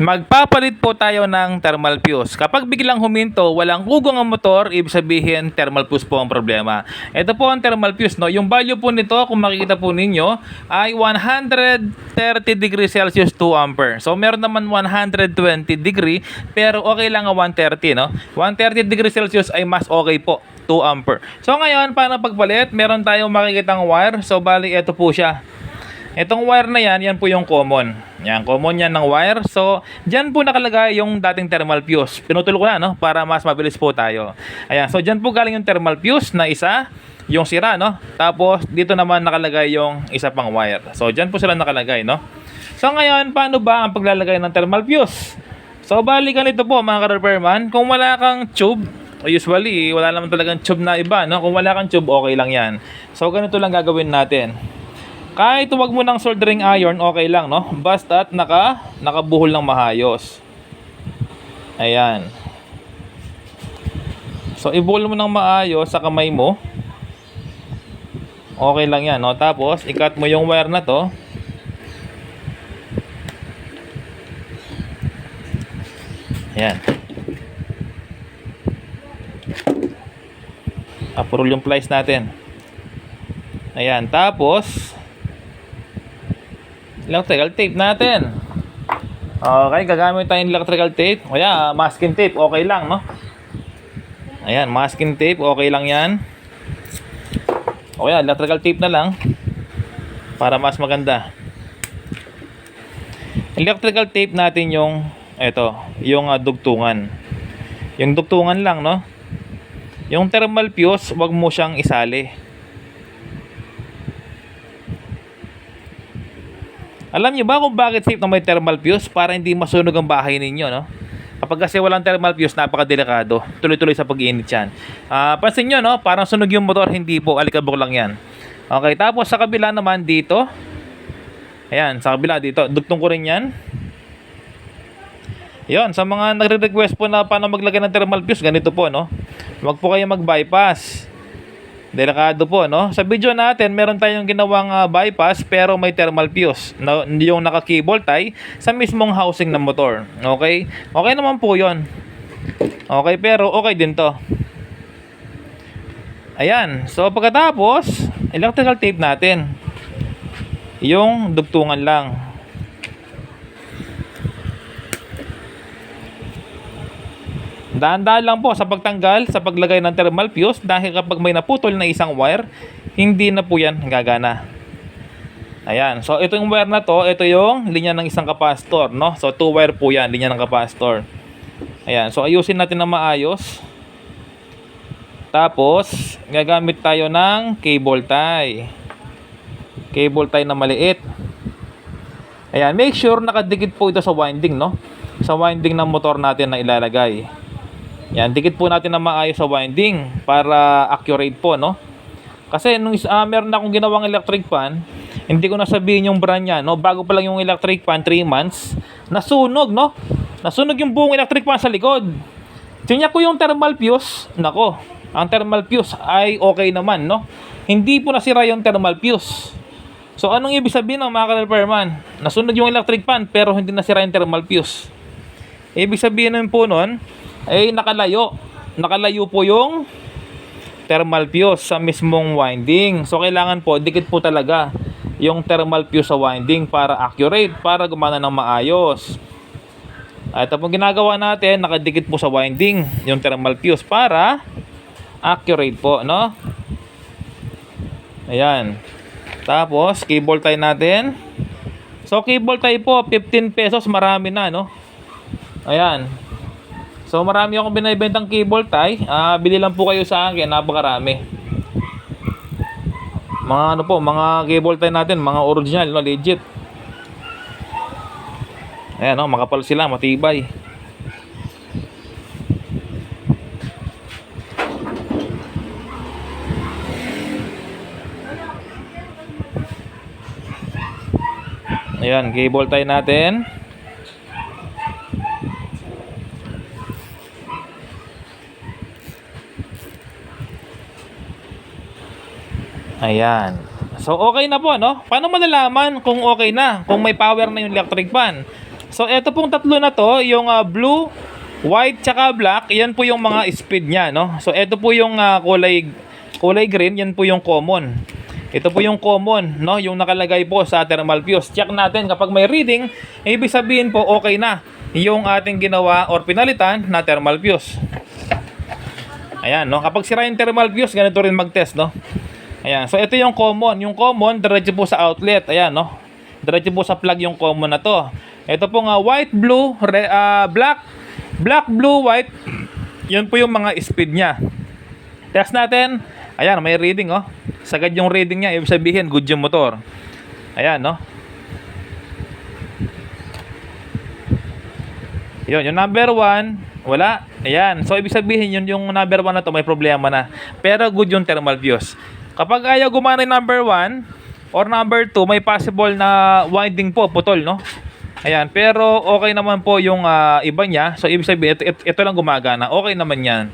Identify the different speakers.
Speaker 1: Magpapalit po tayo ng thermal fuse. Kapag biglang huminto, walang ugong ang motor, ibig sabihin thermal fuse po ang problema. Ito po ang thermal fuse, no? Yung value po nito, kung makikita po ninyo, ay 130 degrees Celsius 2 ampere. So meron naman 120 degree, pero okay lang ang 130, no? 130 degrees Celsius ay mas okay po. 2 ampere. So ngayon, paano pagpalit? Meron tayong makikitang wire. So bali, ito po siya. Itong wire na yan, yan po yung common. Yan, common yan ng wire. So, dyan po nakalagay yung dating thermal fuse. Pinutulo ko na, no? Para mas mabilis po tayo. Ayan, so dyan po galing yung thermal fuse na isa, yung sira, no? Tapos, dito naman nakalagay yung isa pang wire. So, dyan po sila nakalagay, no? So, ngayon, paano ba ang paglalagay ng thermal fuse? So, bali ganito po, mga ka-repairman. Kung wala kang tube, usually, wala naman talagang tube na iba, no? Kung wala kang tube, okay lang yan. So, ganito lang gagawin natin. Kahit huwag mo ng soldering iron, okay lang, no? Basta at naka, nakabuhol ng mahayos. Ayan. So, ibuhol mo ng maayos sa kamay mo. Okay lang yan, no? Tapos, ikat mo yung wire na to. Ayan. Apurol yung plies natin. Ayan. Tapos, electrical tape natin. Okay, gagamit tayong electrical tape. O yan, masking tape, okay lang, no? Ayan, masking tape, okay lang yan. O yan, electrical tape na lang. Para mas maganda. Electrical tape natin yung, eto, yung ah, dugtungan. Yung dugtungan lang, no? Yung thermal fuse, wag mo siyang isali. Alam niyo ba kung bakit safe na may thermal fuse? Para hindi masunog ang bahay ninyo, no? Kapag kasi walang thermal fuse, napakadelikado. Tuloy-tuloy sa pag-iinit yan. Ah, pansin nyo, no? Parang sunog yung motor, hindi po. Alikabok lang yan. Okay, tapos sa kabila naman dito. Ayan, sa kabila dito. Dugtong ko rin yan. Yon, sa mga nagre-request po na paano maglagay ng thermal fuse, ganito po, no? Huwag po kayo mag-bypass. Delikado po, no? Sa video natin, meron tayong ginawang ah, bypass pero may thermal fuse. No, yung naka-cable tie sa mismong housing ng motor. Okay? Okay naman po yon. Okay, pero okay din to. Ayan. So, pagkatapos, electrical tape natin. Yung dugtungan lang. Daan-daan lang po sa pagtanggal, sa paglagay ng thermal fuse dahil kapag may naputol na isang wire, hindi na po yan gagana. Ayan. So, ito yung wire na to, ito yung linya ng isang kapasitor, no? So, two wire po yan, linya ng kapasitor. Ayan. So, ayusin natin na maayos. Tapos, gagamit tayo ng cable tie. Cable tie na maliit. Ayan. Make sure nakadikit po ito sa winding, no? Sa winding ng motor natin na ilalagay. Yan, dikit po natin na maayos sa winding para accurate po, no? Kasi nung uh, meron na akong ginawang electric fan, hindi ko nasabihin yung brand niya, no? Bago pa lang yung electric fan, 3 months, nasunog, no? Nasunog yung buong electric fan sa likod. Tinya ko yung thermal fuse, nako, ang thermal fuse ay okay naman, no? Hindi po nasira yung thermal fuse. So, anong ibig sabihin ng mga repairman? Nasunog yung electric fan pero hindi nasira yung thermal fuse. Ibig sabihin nun po nun, ay nakalayo. Nakalayo po yung thermal fuse sa mismong winding. So, kailangan po, dikit po talaga yung thermal fuse sa winding para accurate, para gumana ng maayos. At pong ginagawa natin, nakadikit po sa winding yung thermal fuse para accurate po, no? Ayan. Tapos, cable tie natin. So, cable tie po, 15 pesos, marami na, no? Ayan. So marami akong binibentang cable tie. Ah, bili lang po kayo sa akin, napakarami. Mga ano po, mga cable tie natin, mga original, no, legit. Ayan, no, makapal sila, matibay. Ayan, cable tie natin. Ayan. So, okay na po, no? Paano malalaman kung okay na? Kung may power na yung electric fan? So, ito pong tatlo na to, yung ah, blue, white, tsaka black, yan po yung mga speed niya, no? So, ito po yung ah, kulay, kulay green, yan po yung common. Ito po yung common, no? Yung nakalagay po sa thermal fuse. Check natin kapag may reading, ibig sabihin po okay na yung ating ginawa or pinalitan na thermal fuse. Ayan, no? Kapag sira yung thermal fuse, ganito rin mag-test, no? Ayan. So, ito yung common. Yung common, diretso po sa outlet. Ayan, no? Diretso po sa plug yung common na to. Ito po nga, white, blue, re- ah, black, black, blue, white. Yan po yung mga speed niya. Test natin. Ayan, may reading, oh. Sagad yung reading niya. Ibig sabihin, good yung motor. Ayan, no? Yun, yung number one, wala. Ayan. So, ibig sabihin yun, yung number one na to, may problema na. Pero good yung thermal fuse. Kapag ayaw gumana yung number one, or number two, may possible na winding po, putol, no? Ayan. Pero, okay naman po yung ah, iba niya. So, ibig sabihin, ito, ito, ito lang gumagana. Okay naman yan.